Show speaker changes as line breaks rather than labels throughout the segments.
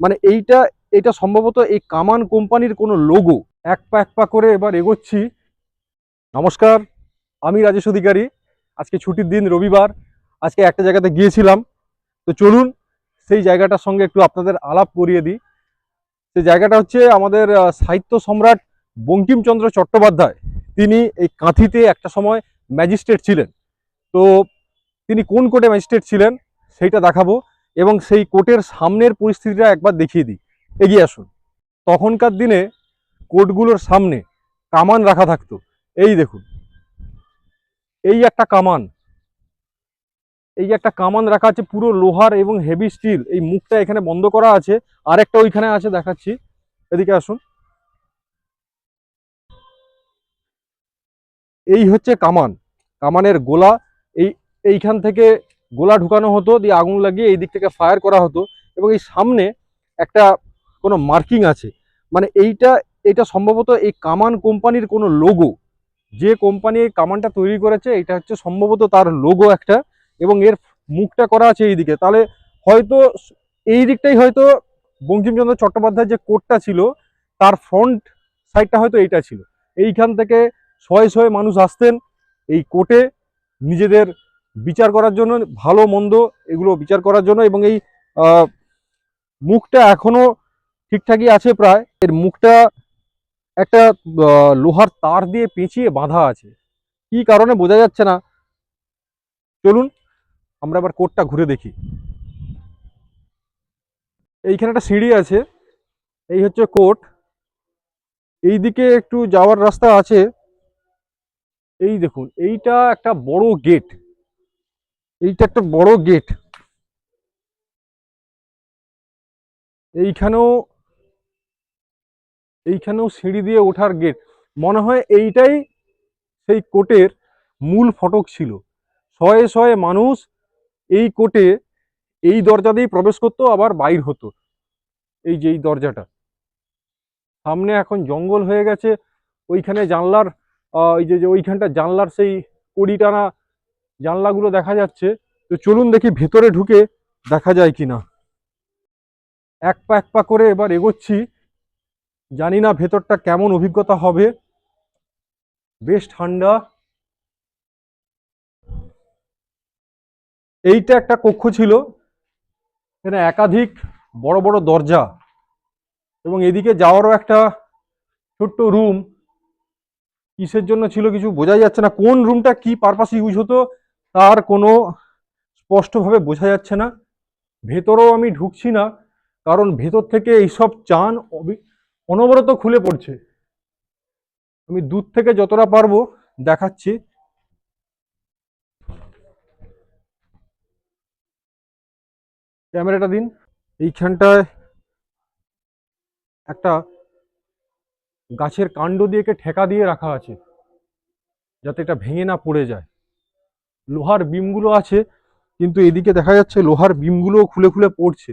মানে এইটা এটা সম্ভবত এই কামান কোম্পানির কোনো লোগো এক পা এক পা করে এবার এগোচ্ছি। নমস্কার, আমি রাজেশ অধিকারী। আজকে ছুটির দিন, রবিবার। আজকে একটা জায়গাতে গিয়েছিলাম। তো চলুন, সেই জায়গাটার সঙ্গে একটু আপনাদের আলাপ করিয়ে দিই। সেই জায়গাটা হচ্ছে আমাদের সাহিত্য সম্রাট বঙ্কিমচন্দ্র চট্টোপাধ্যায়। তিনি এই কাঁথিতে একটা সময় ম্যাজিস্ট্রেট ছিলেন। তো তিনি কোন কোর্টে ম্যাজিস্ট্রেট ছিলেন, সেইটা দেখাবো। এবং সেই কোর্টের সামনের পরিস্থিতিটা একবার দেখিয়ে দিই। এগিয়ে আসুন। তখনকার দিনে কোর্টগুলোর সামনে কামান রাখা থাকতো। এই দেখুন। এই একটা কামান। এই একটা কামান রাখা আছে পুরো লোহার এবং হেভি স্টিল এই মুখটা এখানে বন্ধ করা আছে। আরেকটা ওইখানে আছে, দেখাচ্ছি। এদিকে আসুন। এই হচ্ছে কামান। কামানের গোলা। এই, এইখান থেকে গোলা ঢুকানো হতো, দিয়ে আগুন লাগিয়ে এই দিক থেকে ফায়ার করা হতো এবং এই সামনে একটা কোনো মার্কিং আছে। মানে এইটা এটা সম্ভবত এই কামান কোম্পানির কোনো লোগো যে কোম্পানি এই কামানটা তৈরি করেছে এটা হচ্ছে সম্ভবত তার লোগো একটা এবং এর মুখটা করা আছে এই দিকে। তাহলে হয়তো এই দিকটাই হয়তো বঙ্কিমচন্দ্র চট্টোপাধ্যায়ের যে কোটটা ছিল, তার ফ্রন্ট সাইডটা হয়তো এইটা ছিল। এইখান থেকে শয়ে শয়ে মানুষ আসতেন এই কোর্টে নিজেদের বিচার করার জন্য, ভালো, মন্দ, এগুলো বিচার করার জন্য এবং এই মুখটা এখনও ঠিকঠাকই আছে প্রায়। এর মুখটা একটা লোহার তার দিয়ে পেঁচিয়ে বাঁধা আছে। কি কারণে বোঝা যাচ্ছে না। চলুন, আমরা এবার কোর্টটা ঘুরে দেখি। এইখানে একটা সিঁড়ি আছে। এই হচ্ছে কোর্ট। এইদিকে একটু যাওয়ার রাস্তা আছে। এই দেখুন, এইটা একটা বড় গেট। এইটা একটা বড় গেট। এইখানেও এইখানেও সিঁড়ি দিয়ে ওঠার গেট। মনে হয় এইটাই সেই কোর্টের মূল ফটক ছিল। শয়ে শয়ে মানুষ এই কোর্টে এই দরজা দিয়েই প্রবেশ করতো, আবার বাইর হতো। এই যে এই দরজাটা। সামনে এখন জঙ্গল হয়ে গেছে। ওইখানে জানলার এই যে ওইখানটা জানলার সেই কড়ি টানা জানলাগুলো দেখা যাচ্ছে, তো চলুন দেখি ভেতরে ঢুকে দেখা যায় কিনা। এক পা এক পা করে এবার এগোচ্ছি। জানি না ভেতরটা কেমন অভিজ্ঞতা হবে। বেশ ঠান্ডা। এইটা একটা কক্ষ ছিল। এখানে একাধিক বড় বড় দরজা এবং এদিকে যাওয়ারও একটা ছোট্ট রুম। কিসের জন্য ছিল কিছু বোঝা যাচ্ছে না। কোন রুমটা কি পারপাসে ইউজ হতো? তার কোনো স্পষ্টভাবে বোঝা যাচ্ছে না। ভেতরেও আমি ঢুকছি না, কারণ ভেতর থেকে এইসব চান অনবরত খুলে পড়ছে। আমি দূর থেকে যতটা পারব দেখাচ্ছি। ক্যামেরাটা দিন। এইখানটায় একটা গাছের কাণ্ড দিয়ে ঠেকা দিয়ে রাখা আছে, যাতে এটা ভেঙে না পড়ে যায়। লোহার বিমগুলো আছে, কিন্তু এদিকে দেখা যাচ্ছে লোহার বিমগুলোও খুলে খুলে পড়ছে।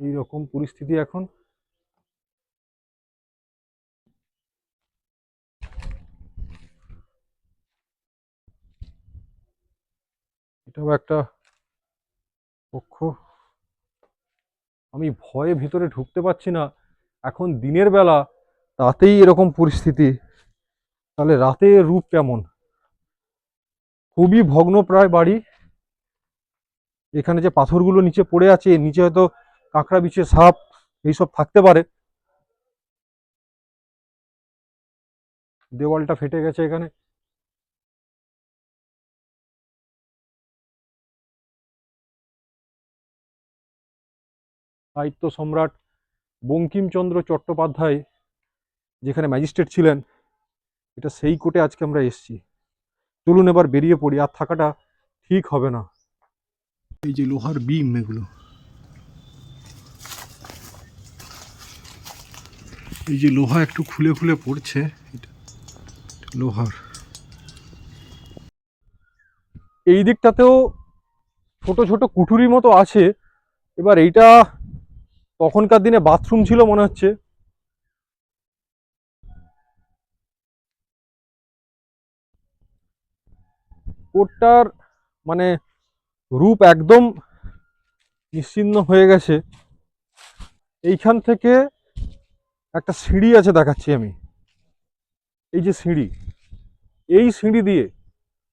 এই রকম পরিস্থিতি এখন। এটাও একটা কক্ষ আমি ভয়ে ভিতরে ঢুকতে পারছি না। এখন দিনের বেলা তাতেই এরকম পরিস্থিতি। তাহলে রাতে রূপ কেমন? খুবই ভগ্নপ্রায় বাড়ি। এখানে যে পাথরগুলো নিচে পড়ে আছে নিচে হয়তো কাঁকড়া বিছে সাপ এইসব থাকতে পারে। দেওয়ালটা ফেটে গেছে এখানে। সাহিত্য সম্রাট বঙ্কিমচন্দ্র চট্টোপাধ্যায় যেখানে ম্যাজিস্ট্রেট ছিলেন, এটা সেই কোর্টে আজকে আমরা এসেছি। চলুন এবার বেরিয়ে পড়ি, আর থাকাটা ঠিক হবে না। এই যে লোহার বিম এগুলো। এই যে লোহা একটু খুলে খুলে পড়ছে লোহার। এই দিকটাতেও ছোট ছোট কুঠুরির মতো আছে। এবার এইটা তখনকার দিনে বাথরুম ছিল মনে হচ্ছে। কোর্টটার মানে রূপ একদম নিশ্চিহ্ন হয়ে গেছে। এইখান থেকে একটা সিঁড়ি আছে দেখাচ্ছি আমি। এই যে সিঁড়ি, এই সিঁড়ি দিয়ে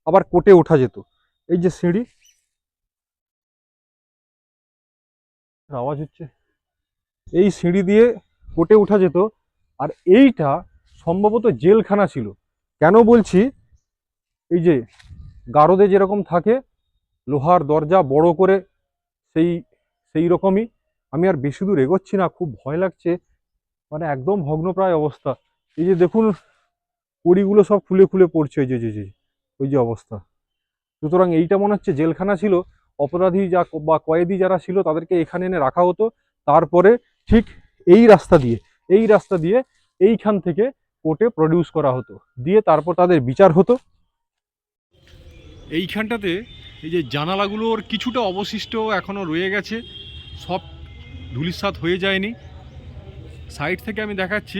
আবার কোটে ওঠা যেত। এই যে সিঁড়ি আওয়াজ হচ্ছে, এই সিঁড়ি দিয়ে কোটে ওঠা যেত। আর এইটা সম্ভবত জেলখানা ছিল। কেন বলছি? এই যে গারদে যেরকম থাকে, লোহার দরজা বড় করে, সেই সেই রকমই। আমি আর বেশি দূর এগোচ্ছি না, খুব ভয় লাগছে। মানে একদম ভগ্নপ্রায় অবস্থা। এই যে দেখুন কড়িগুলো সব খুলে খুলে পড়ছে ওই যে যে যে, ওই যে অবস্থা। সুতরাং এইটা মনে হচ্ছে জেলখানা ছিল। অপরাধী যা বা কয়েদি যারা ছিল, তাদেরকে এখানে এনে রাখা হতো। তারপরে ঠিক এই রাস্তা দিয়ে, এই রাস্তা দিয়ে এইখান থেকে কোর্টে প্রডিউস করা হতো। দিয়ে তারপর তাদের বিচার হতো। এইখানটাতে এই যে জানালাগুলোর কিছুটা অবশিষ্ট এখনও রয়ে গেছে, সব ধুলিসাৎ হয়ে যায়নি। সাইড থেকে আমি দেখাচ্ছি,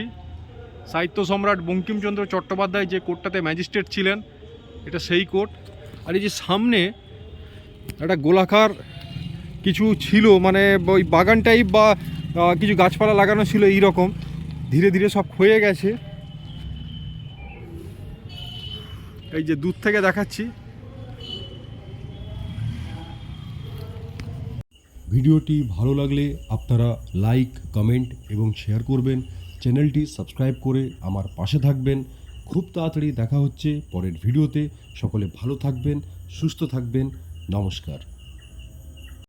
সাহিত্য সম্রাট বঙ্কিমচন্দ্র চট্টোপাধ্যায় যে কোর্টটাতে ম্যাজিস্ট্রেট ছিলেন, এটা সেই কোর্ট। আর এই যে সামনে একটা গোলাকার কিছু ছিল মানে ওই বাগান টাইপ বা কিছু গাছপালা লাগানো ছিল এই রকম ধীরে ধীরে সব ক্ষয়ে গেছে। এই যে দূর থেকে দেখাচ্ছি
ভিডিওটি ভালো লাগলে আপনারা লাইক, কমেন্ট এবং শেয়ার করবেন। চ্যানেলটি সাবস্ক্রাইব করে আমার পাশে থাকবেন। খুব তাড়াতাড়ি দেখা হচ্ছে পরের ভিডিওতে। সকলে ভালো থাকবেন, সুস্থ থাকবেন। নমস্কার।